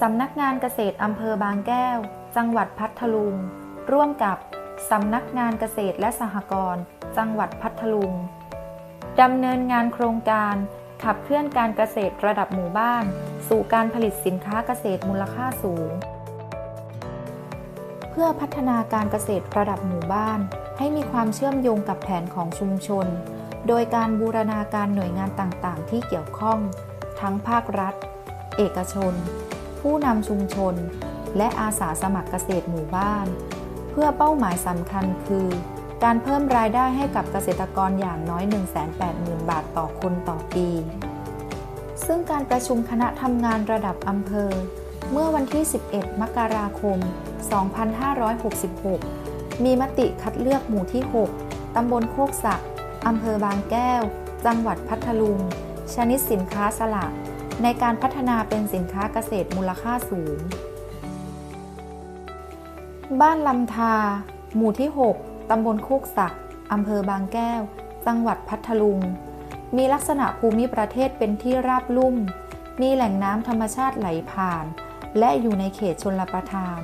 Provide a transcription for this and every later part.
สำนักงานเกษตรอำเภอบางแก้ว จังหวัดพัทลุง ร่วมกับสำนักงานเกษตรและสหกรณ์จังหวัดพัทลุงดำเนินงานโครงการขับเคลื่อนการเกษตรระดับหมู่บ้าน สู่การผลิตสินค้าเกษตรมูลค่าสูง เพื่อพัฒนาการเกษตรระดับหมู่บ้าน ให้มีความเชื่อมโยงกับแผนของชุมชน โดยการบูรณาการหน่วยงานต่างๆ ที่เกี่ยวข้อง ทั้งภาครัฐ เอกชน ผู้นำชุมชน และอาสาสมัครเกษตรหมู่บ้าน เพื่อเป้าหมายสำคัญคือ การเพิ่มรายได้ให้กับเกษตรกรอย่างน้อย 180,000 บาทต่อคนต่อปี ซึ่งการประชุมคณะทำงานระดับอำเภอ เมื่อวันที่ 11 มกราคม 2566 มีมติคัดเลือกหมู่ที่ 6 ตำบลโคกศักอำเภอบางแก้ว จังหวัดพัทลุง ชนิดสินค้าสลัก ในการพัฒนาเป็นสินค้าเกษตรมูลค่าสูง บ้านลำธาหมู่ที่ 6 ตำบลโคกศักอำเภอบางแก้ว จังหวัดพัทลุง มีลักษณะภูมิประเทศเป็นที่ราบลุ่ม มีแหล่งน้ำธรรมชาติไหลผ่าน และอยู่ในเขตชนลประทาน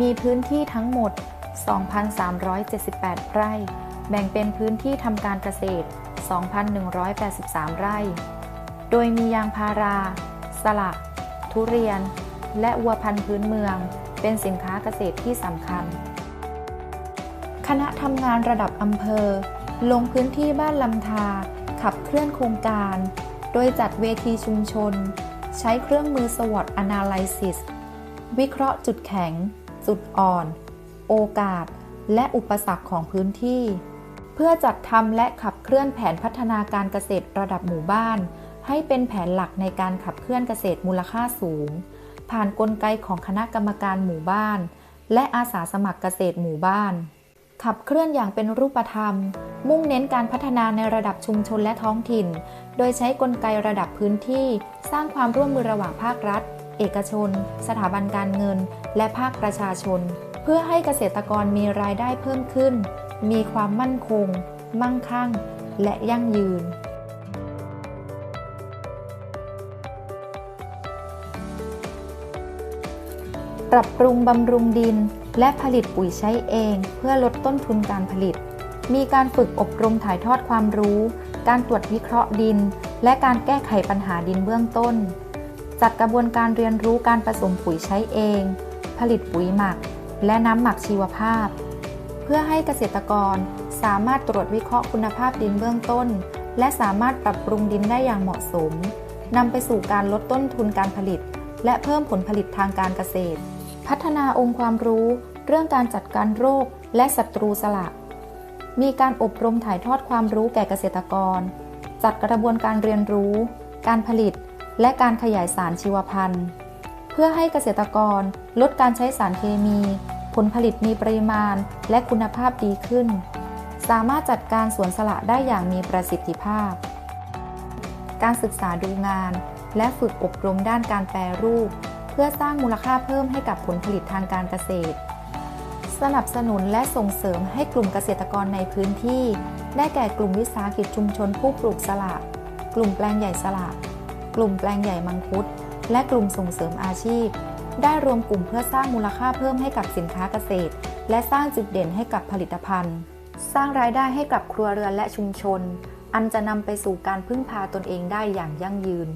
มีพื้นที่ทั้งหมด 2,378 ไร่ แบ่งเป็นพื้นที่ทำการเกษตร 2,183 ไร่ โดยมียางพารา สลักทุเรียน และวัวพันธุ์พื้นเมือง เป็นสินค้าเกษตรที่สำคัญ คณะทำงานระดับอำเภอ ลงพื้นที่บ้านลำธาขับเคลื่อนโครงการ โดยจัดเวทีชุมชน ใช้เครื่องมือ SWOT Analysis วิเคราะห์จุดแข็ง จุดอ่อน โอกาส และอุปสรรคของพื้นที่ เพื่อจัดทำและขับเคลื่อนแผนพัฒนาการเกษตรระดับหมู่บ้าน ให้เป็นแผนหลักในการขับเคลื่อนเกษตรมูลค่าสูง ผ่านนกลไกของคณะกรรมการหมู่บ้าน และอาสาสมัครเกษตรหมู่บ้าน ขับเคลื่อนอย่างเป็นรูปธรรม มุ่งเน้นการพัฒนาในระดับชุมชนและท้องถิ่น โดยใช้กลไกระดับพื้นที่ สร้างความร่วมมือระหว่างภาครัฐ เอกชน สถาบันการเงิน และภาคประชาชน เพื่อให้เกษตรกรมีรายได้เพิ่มขึ้น มีความมั่นคง มั่งคั่ง และยั่งยืน ปรับปรุงบำรุงดิน และผลิตปุ๋ยใช้เอง เพื่อลดต้นทุนการผลิต มีการฝึกอบรมถ่ายทอดความรู้ การตรวจวิเคราะห์ดิน และการแก้ไขปัญหาดินเบื้องต้น จัดกระบวนการเรียนรู้การผสมปุ๋ยใช้เอง ผลิตปุ๋ยหมัก และน้ำหมักชีวภาพ เพื่อให้เกษตรกรสามารถตรวจวิเคราะห์คุณภาพดินเบื้องต้น และสามารถปรับปรุงดินได้อย่างเหมาะสมนำไปสู่การลดต้นทุนการผลิต และเพิ่มผลผลิตทางการเกษตร พัฒนาองค์ความรู้ เรื่องการจัดการโรคและศัตรูสลักมีการอบรมถ่ายทอดความรู้แก่เกษตรกร จัดกระบวนการเรียนรู้ การผลิต และการขยายสารชีวพันธุ์ พื่อให้เกษตรกรลดการใช้สารเคมี ผลผลิตมีปริมาณและคุณภาพดีขึ้น สามารถจัดการสวนสละได้อย่างมีประสิทธิภาพ การศึกษาดูงาน และฝึกอบรมด้านการแปรรูป เพื่อสร้างมูลค่าเพิ่มให้กับผลผลิตทางการเกษตร สนับสนุนและส่งเสริมให้กลุ่มเกษตรกรในพื้นที่ ได้แก่กลุ่มวิสาหกิจชุมชนผู้ปลูกสละ กลุ่มแปลงใหญ่สละ กลุ่มแปลงใหญ่มังคุด และกลุ่มส่งเสริมอาชีพ ได้รวมกลุ่มเพื่อสร้างมูลค่าเพิ่มให้กับสินค้าเกษตร และสร้างจุดเด่นให้กับผลิตภัณฑ์ สร้างรายได้ให้กับครัวเรือนและชุมชน อันจะนำไปสู่การพึ่งพาตนเองได้อย่างยั่งยืน